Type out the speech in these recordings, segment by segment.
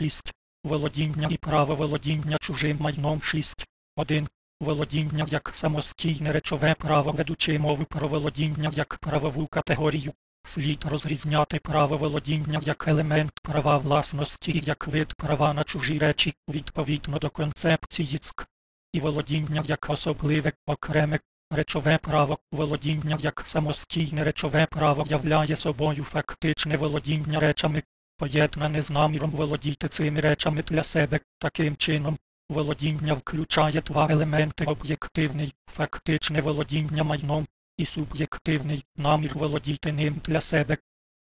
6. Володіння і право володіння чужим майном 6. 1. Володіння як самостійне речове право ведучи мови про володіння як правову категорію. Слід розрізняти право володіння як елемент права власності як вид права на чужі речі відповідно до концепції ЦК. І володіння як особливе, окреме, речове право, володіння як самостійне речове право являє собою фактичне володіння речами, поєднане з наміром володіти цими речами для себе таким чином. Володіння включає два елементи об'єктивний, фактичне володіння майном і суб'єктивний намір володіти ним для себе.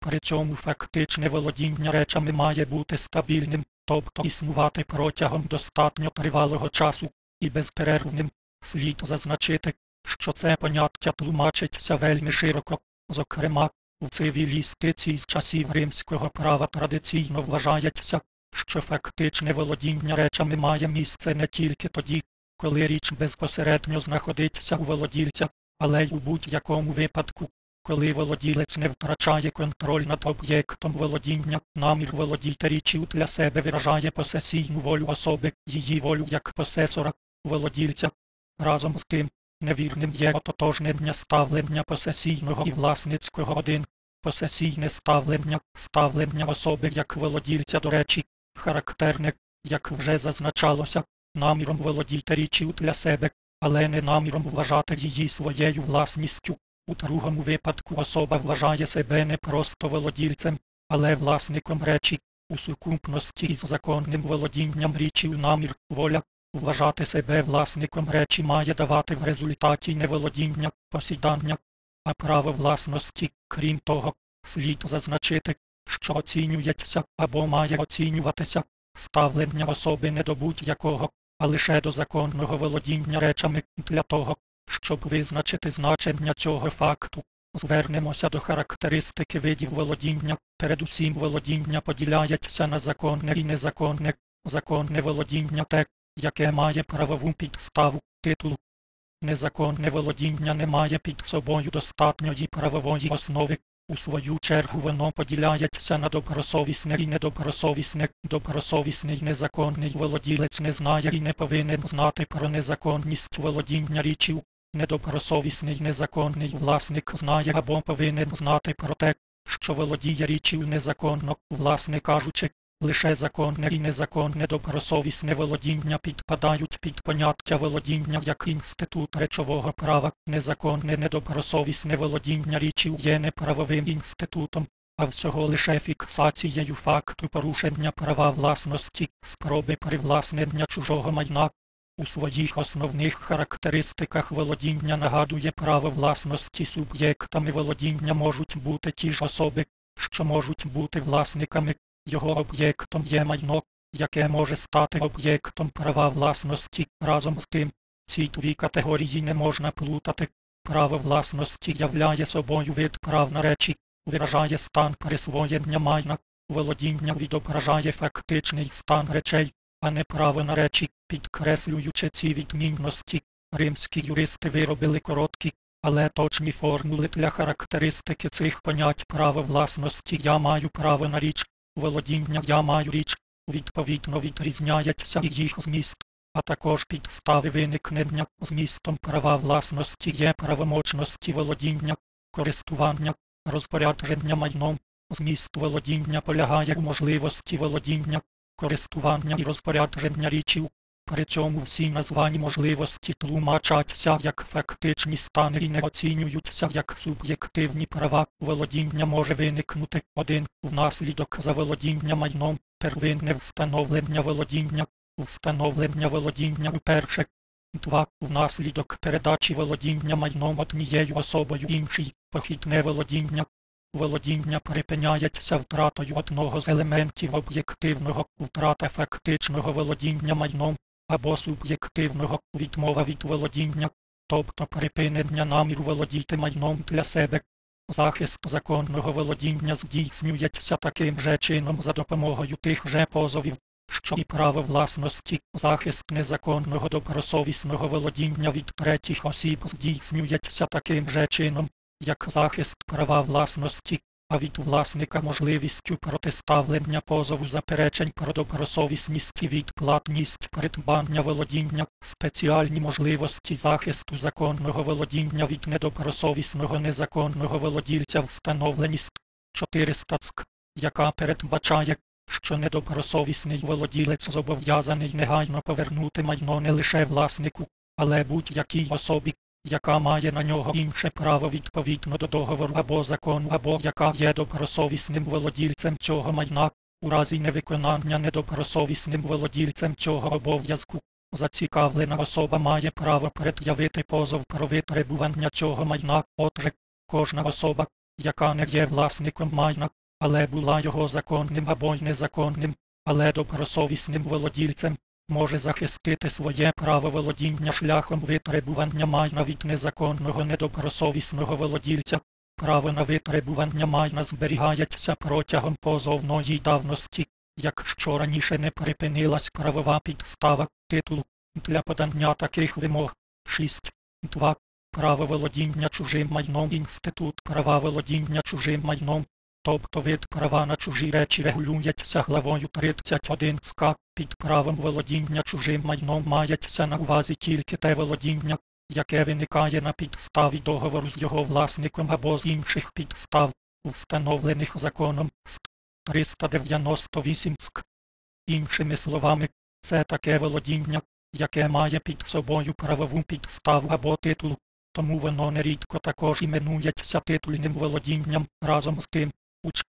При цьому фактичне володіння речами має бути стабільним, тобто існувати протягом достатньо тривалого часу і безперервним. Слід зазначити, що це поняття тлумачиться вельми широко, зокрема, у цивілістиці з часів римського права традиційно вважається, що фактичне володіння речами має місце не тільки тоді, коли річ безпосередньо знаходиться у володільця, але й у будь-якому випадку, коли володілець не втрачає контроль над об'єктом володіння, намір володіти річчю для себе виражає посесійну волю особи, її волю як посесора, володільця. Разом з тим, невірним є ототожнення ставлення посесійного і власницького один, посесійне ставлення, ставлення особи як володільця до речі, характерне, як вже зазначалося, наміром володіти річчю для себе, але не наміром вважати її своєю власністю. У другому випадку особа вважає себе не просто володільцем, але власником речі, у сукупності із законним володінням річчю намір, воля, вважати себе власником речі має давати в результаті не володіння, посідання, а право власності, крім того, слід зазначити, що оцінюється або має оцінюватися ставлення особи не до будь-якого, а лише до законного володіння речами для того, щоб визначити значення цього факту. Звернемося до характеристики видів володіння. Передусім володіння поділяється на законне і незаконне, законне володіння те, яке має правову підставу, титул. Незаконне володіння не має під собою достатньої правової основи, у свою чергу воно поділяється на добросовісне і недобросовісне. Добросовісний незаконний володілець не знає і не повинен знати про незаконність володіння річів. Недобросовісний незаконний власник знає або повинен знати про те, що володіє річів незаконно, власне кажучи, лише законне і незаконне добросовісне володіння підпадають під поняття володіння як інститут речового права, незаконне недобросовісне володіння річів є неправовим інститутом, а всього лише фіксацією факту порушення права власності, спроби привласнення чужого майна. У своїх основних характеристиках володіння нагадує право власності суб'єктами володіння можуть бути ті ж особи, що можуть бути власниками його об'єктом є майно, яке може стати об'єктом права власності. Разом з тим, ці дві категорії не можна плутати. Право власності являє собою вид прав на речі, виражає стан присвоєння майна, володіння відображає фактичний стан речей, а не право на речі, підкреслюючи ці відмінності. Римські юристи виробили короткі, але точні формули для характеристики цих понять право власності я маю право на річ, володіння я маю річ, відповідно відрізняється і їх зміст, а також підстави виникнення змістом права власності є правомочності володіння, користування, розпорядження майном, зміст володіння полягає в можливості володіння, користування і розпорядження річів. При цьому всі названі можливості тлумачаться як фактичні стани і не оцінюються як суб'єктивні права. Володіння може виникнути один внаслідок заволодіння майном, первинне встановлення володіння, встановлення володіння вперше, два внаслідок передачі володіння майном однією особою іншій, похідне володіння. Володіння припиняється втратою одного з елементів об'єктивного, втрата фактичного володіння майном або суб'єктивного відмова від володіння, тобто припинення наміру володіти майном для себе. Захист законного володіння здійснюється таким же чином за допомогою тих же позовів, що і право власності, захист незаконного добросовісного володіння від третіх осіб здійснюється таким же чином, як захист права власності, а від власника можливістю протиставлення позову заперечень про добросовісність і відплатність придбання володіння, спеціальні можливості захисту законного володіння від недобросовісного незаконного володільця встановленість 400 СК, яка передбачає, що недобросовісний володілець зобов'язаний негайно повернути майно не лише власнику, але будь-якій особі, яка має на нього інше право відповідно до договору або закону, або яка є добросовісним володільцем цього майна, у разі невиконання недобросовісним володільцем цього обов'язку. Зацікавлена особа має право пред'явити позов про витребування цього майна, отже, кожна особа, яка не є власником майна, але була його законним або й незаконним, але добросовісним володільцем, може захистити своє право володіння шляхом витребування майна від незаконного недобросовісного володільця. Право на витребування майна зберігається протягом позовної давності, якщо раніше не припинилась правова підстава титулу для подання таких вимог 6. 2. Право володіння чужим майном Інститут права володіння чужим майном тобто права на чужі речі регулюється главою 31 СК, під правом володіння чужим майном мається на увазі тільки те володіння, яке виникає на підставі договору з його власником або з інших підстав, встановлених законом 398 СК. Іншими словами, це таке володіння, яке має під собою правову підставу або титул, тому воно нерідко також іменується титульним володінням разом з тим, Уч.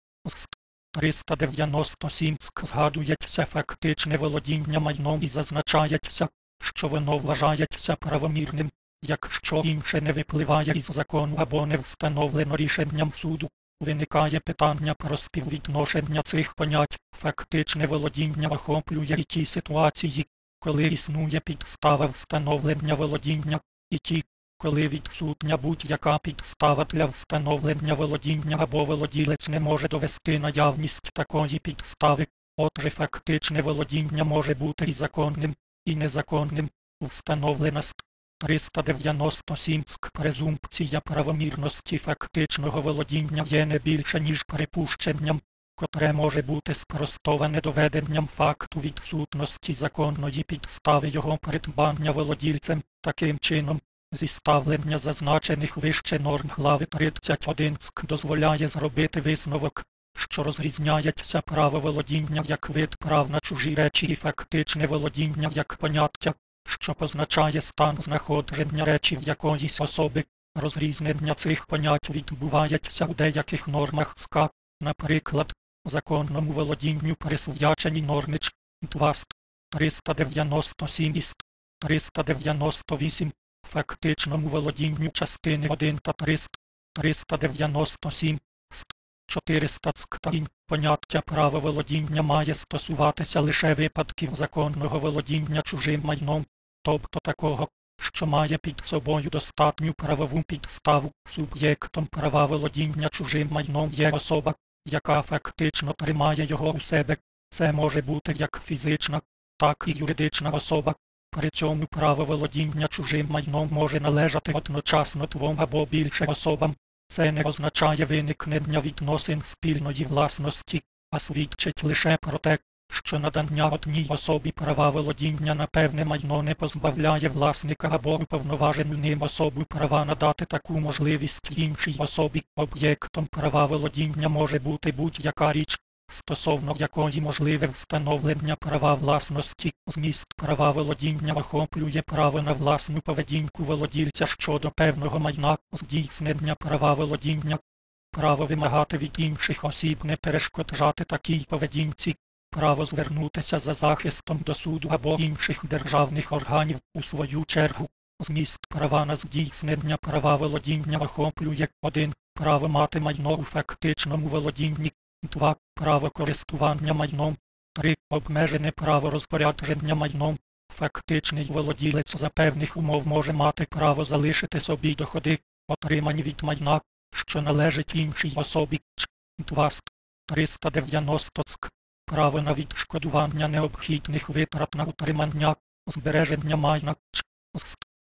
397 згадується фактичне володіння майном і зазначається, що воно вважається правомірним, якщо інше не випливає із закону або не встановлено рішенням суду. Виникає питання про співвідношення цих понять. Фактичне володіння охоплює і ті ситуації, коли існує підстава встановлення володіння, і ті, коли відсутня будь-яка підстава для встановлення володіння або володілець не може довести наявність такої підстави, отже фактичне володіння може бути і законним, і незаконним, встановлена з 397 ск. Презумпція правомірності фактичного володіння є не більше, ніж припущенням, котре може бути спростоване доведенням факту відсутності законної підстави його придбання володільцем, таким чином, Зіставлення зазначених вище норм глави 31 СК дозволяє зробити висновок, що розрізняється право володіння як вид прав на чужі речі і фактичне володіння як поняття, що позначає стан знаходження речі в якоїсь особи. Розрізнення цих понять відбувається у деяких нормах СК, наприклад, законному володінню присвячені норми 2 397 і 398 фактичному володінню частини 1 та 300, 397, 400 сктаїн. Поняття права володіння має стосуватися лише випадків законного володіння чужим майном, тобто такого, що має під собою достатню правову підставу. Суб'єктом права володіння чужим майном є особа, яка фактично тримає його у себе. Це може бути як фізична, так і юридична особа, при цьому право володіння чужим майном може належати одночасно двом або більше особам. Це не означає виникнення відносин спільної власності, а свідчить лише про те, що надання одній особі права володіння на певне майно не позбавляє власника або уповноважену ним особу права надати таку можливість іншій особі. Об'єктом права володіння може бути будь-яка річ, стосовно якої можливе встановлення права власності, зміст права володіння охоплює право на власну поведінку володільця щодо певного майна, здійснення права володіння, право вимагати від інших осіб не перешкоджати такій поведінці, право звернутися за захистом до суду або інших державних органів у свою чергу. Зміст права на здійснення права володіння охоплює 1. Право мати майно у фактичному володінні, 2. Право користування майном. 3. Обмежене право розпорядження майном. Фактичний володілець за певних умов може мати право залишити собі доходи, отримані від майна, що належить іншій особі. 2. 390 ск. Право на відшкодування необхідних витрат на утримання, збереження майна.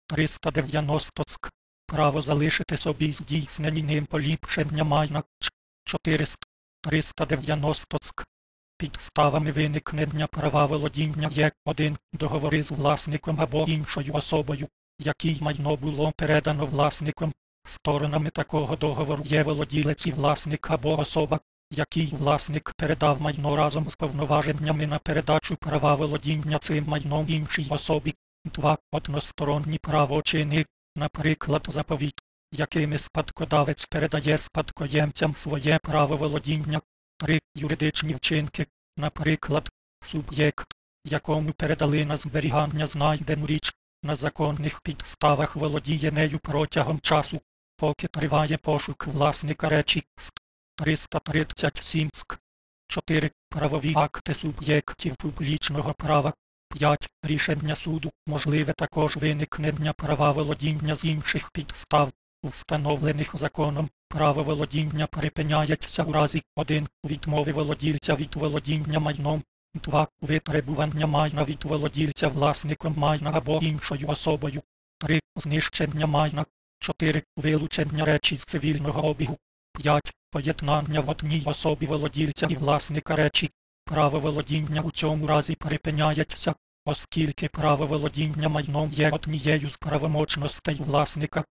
390 ск. Право залишити собі здійснені ним поліпшення майна. 400, 390 ск. Підставами виникнення права володіння є 1. Договори з власником або іншою особою, якій майно було передано власником. Сторонами такого договору є володілець і власник або особа, якій власник передав майно разом з повноваженнями на передачу права володіння цим майном іншій особі. 2. Односторонні правочини, наприклад, заповіт, якими спадкодавець передає спадкоємцям своє право володіння. 3. Юридичні вчинки, наприклад, суб'єкт, якому передали на зберігання знайдену річ, на законних підставах володіє нею протягом часу, поки триває пошук власника речі. 337 ск. 4. Правові акти суб'єктів публічного права. 5. Рішення суду. Можливе також виникнення права володіння з інших підстав, встановлених законом. Право володіння припиняється у разі 1. Відмови володільця від володіння майном. 2. Витребування майна від володільця власником майна або іншою особою. 3. Знищення майна. 4. Вилучення речі з цивільного обігу. 5. Поєднання в одній особі володільця і власника речі. Право володіння у цьому разі припиняється, оскільки право володіння майном є однією з правомочностей власника,